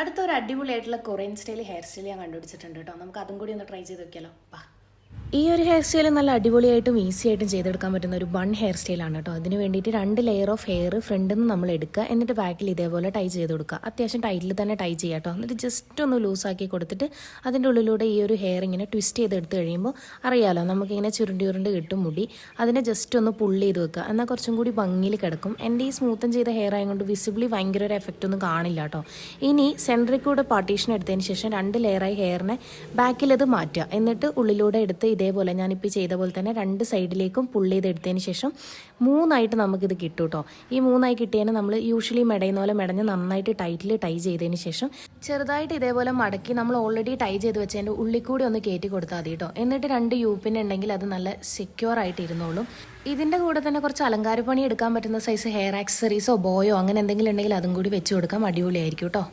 അടുത്തൊരു അടിപൊളിയായിട്ടുള്ള Korean style hair style ഞാൻ കണ്ടുപിടിച്ചിട്ടുണ്ട് കേട്ടോ. നമുക്ക് അതും കൂടി ഒന്ന് ട്രൈ ചെയ്ത് നോക്കിയാലോ. വാ ഈ ഒരു ഹെയർ സ്റ്റൈൽ നല്ല അടിപൊളിയായിട്ടും ഈസി ആയിട്ടും ചെയ്തെടുക്കാൻ പറ്റുന്ന ഒരു ബൺ ഹെയർ സ്റ്റൈലാണ് കേട്ടോ അതിന് വേണ്ടിയിട്ട് രണ്ട് ലെയർ ഓഫ് ഹെയർ ഫ്രണ്ടിൽ നിന്ന് നമ്മൾ എടുക്കുക. എന്നിട്ട് ബാക്കിൽ ഇതേപോലെ ടൈ ചെയ്ത് കൊടുക്കുക. അത്യാവശ്യം ടൈറ്റിൽ തന്നെ ടൈ ചെയ്യുക കേട്ടോ എന്നിട്ട് ജസ്റ്റ് ഒന്ന് ലൂസാക്കി കൊടുത്തിട്ട് അതിന്റെ ഉള്ളിലൂടെ ഈ ഒരു ഹെയർ ഇങ്ങനെ ട്വിസ്റ്റ് ചെയ്തെടുത്ത് കഴിയുമ്പോൾ അറിയാലോ നമുക്കിങ്ങനെ ചുരുണ്ടി ചുരുണ്ട് കിട്ടും മുടി. അതിനെ ജസ്റ്റ് ഒന്ന് പുള്ള് ചെയ്ത് വെക്കുക. എന്നാൽ കുറച്ചും കൂടി ഭംഗിയിൽ കിടക്കും. എന്റെ ഈ സ്മൂത്തൻ ചെയ്ത ഹെയർ ആയതുകൊണ്ട് വിസിബിളി ഭയങ്കര ഒരു എഫക്റ്റ് ഒന്നും കാണില്ല കേട്ടോ ഇനി സെന്ററിൽ കൂടെ പാർട്ടീഷൻ എടുത്തതിന് ശേഷം രണ്ട് ലെയറായി ഹെയറിനെ ബാക്കിലത് മാറ്റുക. എന്നിട്ട് ഉള്ളിലൂടെ എടുത്ത് ഇതേപോലെ ഞാനിപ്പോൾ ചെയ്ത പോലെ തന്നെ രണ്ട് സൈഡിലേക്കും പുള്ള് ചെയ്തെടുത്തതിന് ശേഷം മൂന്നായിട്ട് നമുക്കിത് കിട്ടും കേട്ടോ ഈ മൂന്നായി കിട്ടിയതിന് നമ്മൾ യൂഷ്വലി മെടയുന്ന പോലെ മെടഞ്ഞ് നന്നായിട്ട് ടൈറ്റിൽ ടൈ ചെയ്തതിന് ശേഷം ചെറുതായിട്ട് ഇതേപോലെ മടക്കി നമ്മൾ ഓൾറെഡി ടൈ ചെയ്ത് വെച്ചതിന്റെ ഉള്ളിൽ കൂടി ഒന്ന് കയറ്റി കൊടുത്താൽ മതി കേട്ടോ എന്നിട്ട് രണ്ട് യൂപ്പിന് ഉണ്ടെങ്കിൽ അത് നല്ല സെക്യൂർ ആയിട്ട് ഇരുന്നോളും. ഇതിന്റെ കൂടെ തന്നെ കുറച്ച് അലങ്കാരപ്പണി എടുക്കാൻ പറ്റുന്ന സൈസ് ഹെയർ ആക്സസറീസോ ബോയോ അങ്ങനെ എന്തെങ്കിലും ഉണ്ടെങ്കിൽ അതും കൂടി വെച്ച് കൊടുക്കാം. അടിപൊളിയായിരിക്കും കേട്ടോ